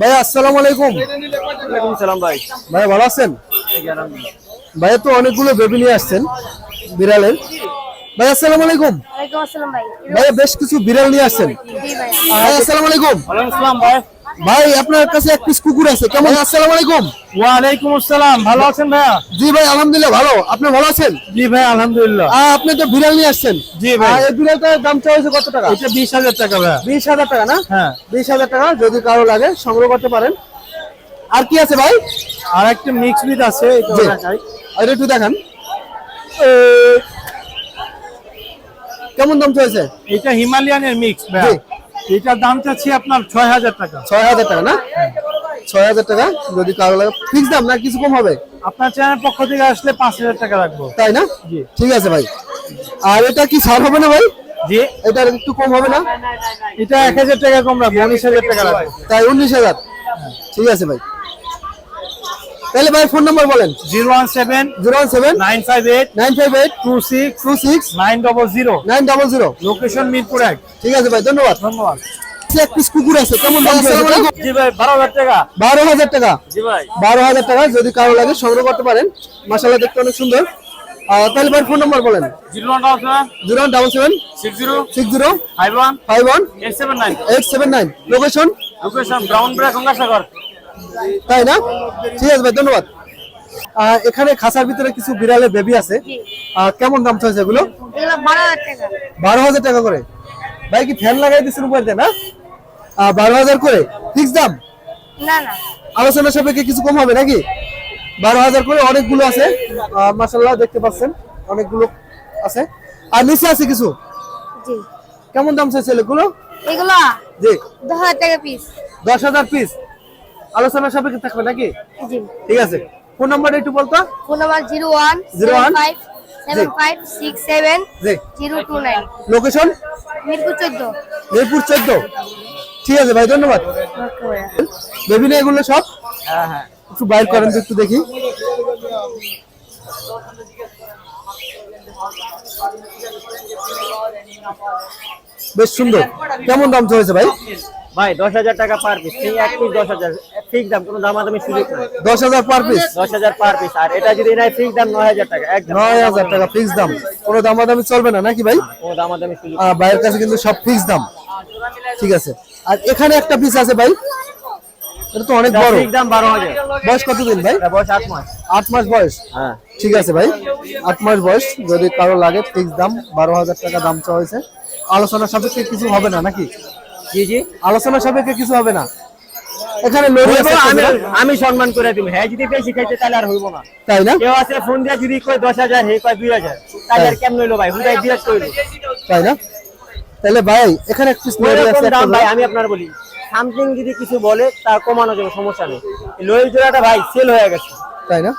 ভাই আসসালামু আলাইকুম। ওয়ালাইকুম সালাম ভাই। ভাই ভালো আছেন? ভাই তো অনেকগুলো বেবি নিয়ে আসছেন বিড়ালের। ভাই আসসালামু আলাইকুম। ওয়ালাইকুম আসসালাম ভাই। ভাইয়া বেশ কিছু বিড়াল নিয়ে আসছেন। জি ভাই। আসসালাম আসসালামু আলাইকুম। ওয়ালাইকুম সালাম ভাই। ভাই আপনার কাছে এক পিস কুকুর আছে। কেমন? আসসালামু আলাইকুম। ওয়ালাইকুম আসসালাম। ভালো আছেন ভাইয়া? জি ভাই আলহামদুলিল্লাহ ভালো। আপনি ভালো আছেন? জি ভাই আলহামদুলিল্লাহ। আপনি তো বিড়াল নিয়ে আসছেন। জি ভাই। এই বিড়ালটার দাম হয়েছে কত টাকা? এটা বিশ হাজার টাকা ভাইয়া। বিশ হাজার টাকা না? হ্যাঁ। বিশ হাজার টাকা যদি কারও লাগে সংগ্রহ করতে পারেন। আর কি আছে ভাই? আর একটা মিক্স বিট আছে এটা একটু দেখান। কেমন দাম চলছে এটা হিমালয়ানের মিক্স ভাইয়া। জি। এটার দাম চাচ্ছি আপনার ছয় হাজার টাকা। ছয় হাজার টাকা না? ছয় হাজার টাকা যদি কারও লাগে। ফিক্স দাম না কিছু কম হবে? আপনার চ্যানেল পক্ষ থেকে আসলে পাঁচ হাজার টাকা রাখব। তাই না? জি। ঠিক আছে ভাই। আর এটা কি ছাড় হবে না ভাই? জি। এটা একটু কম হবে না? এটা এক হাজার টাকা কম রাখব উনিশ হাজার টাকা রাখব। তাই উনিশ হাজার। ঠিক আছে ভাই। তাহলে ভাই ফোন নাম্বার বলেন। Zero one seven zero one seven nine five eight nine five eight two six two six nine double zero nine double zero. Location Mirpur এক। ঠিক আছে ভাই ধন্যবাদ। ধন্যবাদ। এক পিস কুকুর আছে কেমন জি ভাই বারো হাজার টাকা। বারো হাজার টাকা। জি ভাই। বারো হাজার টাকা যদি কারও লাগে সংগ্রহ করতে পারেন। মাসাল্লাহ দেখতে অনেক সুন্দর। আহ, তাহলে ভাই ফোন নাম্বার বলেন। Zero one double seven zero one double seven six zero six zero five one five one eight seven nine. Eight seven nine. Location? Location brown break Gangasagar. তাই না? ঠিক আছে ভাই ধন্যবাদ। এখানে খাসার ভিতরে কিছু বিড়ালের বেবি আছে। কেমন দাম চলছে এগুলো? বারো হাজার টাকা। করে। ভাই কি ফ্যান লাগাই দিচ্ছেন উপর দিয়ে না? বারো হাজার করে। ফিক্স দাম? না না। আলোচনা সাপেক্ষে কিছু কম হবে নাকি? বারো হাজার করে অনেকগুলো আছে। মাসাল্লাহ দেখতে পাচ্ছেন অনেকগুলো আছে। আর নিচে আছে কিছু? কেমন দাম চাইছে এগুলো? এগুলো জি। দশ হাজার টাকা পিস দশ হাজার পিস আলোচনা সাপেক্ষে থাকবে নাকি? ঠিক আছে। ফোন নাম্বারটা একটু বলতো? Phone number zero one zero two nine. Location? Mirpur চোদ্দ। মিরপুর চোদ্দ। ঠিক আছে ভাই ধন্যবাদ। বেবি না এগুলো সব? হ্যাঁ হ্যাঁ। একটু বাইর করেন তো একটু দেখি। বেশ সুন্দর। কেমন দাম চলেছে ভাই? ভাই দশ হাজার টাকা পার পিস এক পিস দশ হাজার। ঠিক দাম কোনো দামাদামি সুযোগ নেই। দশ হাজার পার পিস দশ হাজার পার পিস আর এটা যদি নাই ঠিক দাম নয় হাজার টাকা একদম। নয় হাজার টাকা ফিক্স দাম। কোনো দামাদামি চলবে না নাকি ভাই? কোনো দামাদামি সুযোগ ভাইয়ের কাছে কিন্তু সব ফিক্স দাম। ঠিক আছে। আর এখানে একটা পিস আছে ভাই। এটা তো অনেক বড়। ঠিক দাম বারো হাজার। বয়স কতদিন ভাই? বয়স আট মাস। আট মাস বয়স? হ্যাঁ। ঠিক আছে ভাই। আট মাস বয়স। যদি কারও লাগে ফিক্স দাম বারো হাজার টাকা দাম চাওয়া হয়েছে। আলোচনা সাপেক্ষে কিছু হবে না নাকি? জি জি। আলোচনা সাপেক্ষে কিছু হবে না। এখানে আছে আমি আমি সম্মান করে দিব। হ্যাঁ যদি বেশি খাইতে তাহলে আর হইব না। তাই না? কেউ আছে ফোন দিয়ে যদি কয় দশ হাজার হে কয় দুই হাজার তাহলে আর কেমন হইল ভাই? হুদাই দিয়ে কইলো তাই না? তাহলে ভাই এখানে এক পিস আছে ভাই আমি আপনার বলি। সামথিং যদি কিছু বলে তা কমানো যাবে সমস্যা নেই। লোয়ের জোড়াটা ভাই সেল হয়ে গেছে। তাই না?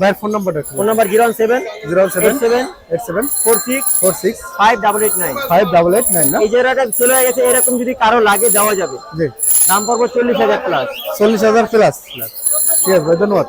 ভাইয়ের ফোন নাম্বারটা phone number zero one seven zero seven seven eight seven four six four six five double eight nine five double eight nine না? এই সেল হয়ে গেছে এরকম যদি কারও লাগে যাওয়া যাবে। জি। দাম পড়বে চল্লিশ হাজার প্লাস চল্লিশ হাজার প্লাস ঠিক আছে ধন্যবাদ।